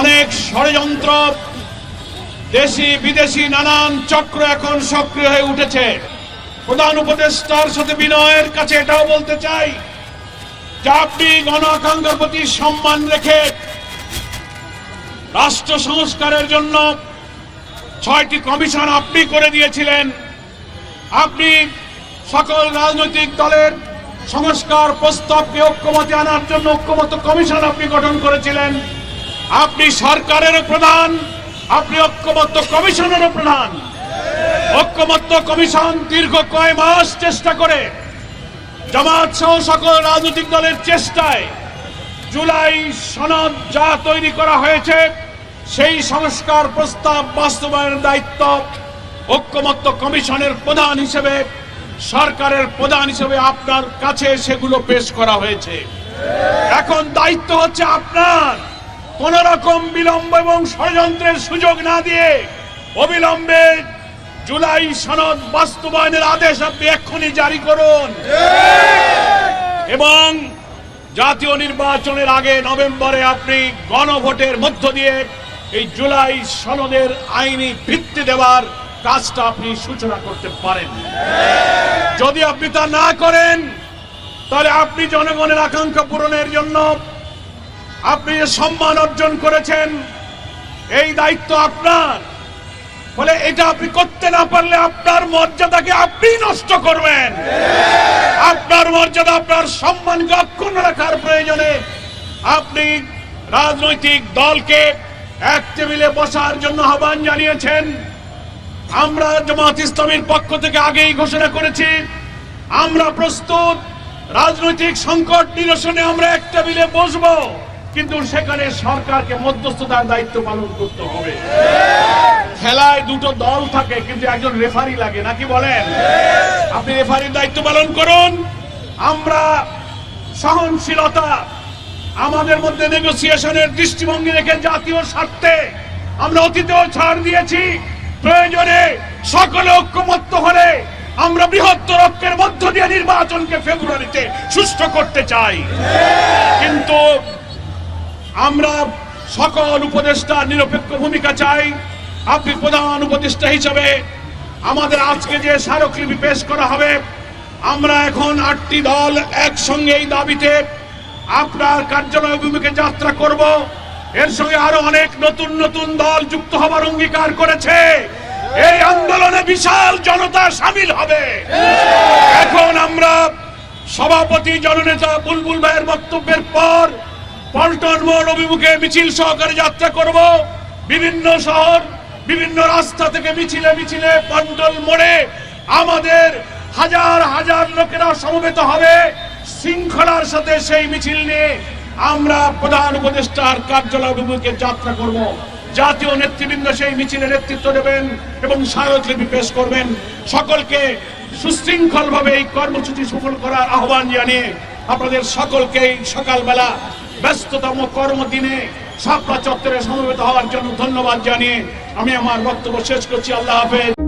অনেক ষড়যন্ত্র। দেশি, বিদেশি নানান চক্র এখন সক্রিয় হয়ে উঠেছে। প্রধান উপদেষ্টার সাথে বিনয়ের কাছে এটাও বলতে চাই যে আপনি গণ প্রতি সম্মান রেখে রাষ্ট্র সংস্কারের জন্য ছয়টি কমিশন আপনি করে দিয়েছিলেন। আপনি সকল রাজনৈতিক দলের সংস্কার প্রস্তাবকে ঐক্যমতে আনার জন্য ঐক্যমত কমিশন আপনি গঠন করেছিলেন। আপনি সরকারের প্রধান, আপনি ঐক্যমত্য কমিশনেরও প্রধান। ঐক্যমত্য কমিশন দীর্ঘ কয় মাস চেষ্টা করে, জামাত সহ সকল রাজনৈতিক দলের চেষ্টায় জুলাই সনদ যা তৈরি করা হয়েছে, সেই সংস্কার প্রস্তাব বাস্তবায়নের দায়িত্ব ঐক্যমত্য কমিশনের প্রধান হিসেবে, সরকারের প্রধান হিসেবে আপনার কাছে সেগুলো পেশ করা হয়েছে। এখন দায়িত্ব হচ্ছে আপনার। কোন রকম বিলম্ব এবং ষড়যন্ত্রের সুযোগ না দিয়ে অবিলম্বে জুলাই সনদ বাস্তবায়নের আদেশ আপনি এক্ষুনি জারি করুন। এবং জাতীয় নির্বাচনের আগে নভেম্বরে আপনি গণভোটের মধ্য দিয়ে এই জুলাই সনদের আইনি ভিত্তি দেওয়ার কাজটা আপনি সূচনা করতে পারেন। যদি আপনি তা না করেন, তাহলে আপনি জনগণের আকাঙ্ক্ষা পূরণের জন্য আপনি যে সম্মান অর্জন করেছেন, এই দায়িত্ব আপনার। ফলে এটা আপনি করতে না পারলে আপনার মর্যাদাকে আপনি নষ্ট করবেন। আপনার মর্যাদা, আপনার সম্মানকে অক্ষুণ্ণ রাখার প্রয়োজনে আপনি রাজনৈতিক দলকে এক টেবিলে বসার জন্য আহ্বান জানিয়েছেন। আমরা জামাত ইসলামের পক্ষ থেকে আগেই ঘোষণা করেছি, আমরা প্রস্তুত, রাজনৈতিক সংকট নিরসনে আমরা এক টেবিলে বসবো। কিন্তু সেখানে সরকারকে মধ্যস্থতার দায়িত্ব পালন করতে হবে। খেলায় দুটো দল থাকে, কিন্তু একজন রেফারি লাগে নাকি বলেন? আপনি রেফারির দায়িত্ব পালন করুন। আমরা সহনশীলতা, আমাদের মধ্যে নেগোসিয়েশনের দৃষ্টিভঙ্গি রেখে জাতীয় স্বার্থে আমরা অতীতেও ছাড় দিয়েছি। প্রয়োজনে সকলে ঐক্যমত্য হলে আমরা বৃহত্তর ঐক্যের মধ্য দিয়ে নির্বাচনকে ফেব্রুয়ারিতে সুষ্ঠু করতে চাই। কিন্তু আমরা সকল উপদেষ্টা নিরপেক্ষ ভূমিকা চাই। আপনি প্রধান উপদেষ্টা হিসাবে আমাদের আজকে যে স্মারকলিপি পেশ করা হবে, আমরা এখন আটটি দল একসঙ্গে এই দাবিতে আপনার কার্যালয় অভিমুখে যাত্রা করব। এর সঙ্গে আরও অনেক নতুন নতুন দল যুক্ত হবার অঙ্গীকার করেছে। এই আন্দোলনে বিশাল জনতা সামিল হবে। এখন আমরা সভাপতি জননেতা বুলবুল ভাইয়ের বক্তব্যের পর পল্টন মোড় অভিমুখে মিছিল সহকারে যাত্রা করব। বিভিন্ন শহর, বিভিন্ন রাস্তা থেকে মিছিলে মিছিলে পন্টল মোড়ে আমাদের হাজার হাজার লোকেরা সমবেত হবে। শৃঙ্খলার সাথে সেই মিছিল নিয়ে আমরা প্রধান উপদেষ্টার কার্যালয় অভিমুখে যাত্রা করব। জাতীয় নেতৃবৃন্দ সেই মিছিলে নেতৃত্ব দেবেন এবং স্মারকলিপি পেশ করবেন। সকলকে সুশৃঙ্খলভাবে এই কর্মসূচি সফল করার আহ্বান জানিয়ে আপনাদের সকলকে সকালবেলা ব্যস্ততম কর্মদিনে সাপড়া চত্বরে সমবেত হওয়ার জন্য ধন্যবাদ জানিয়ে আমি আমার বক্তব্য শেষ করছি। আল্লাহ হাফেজ।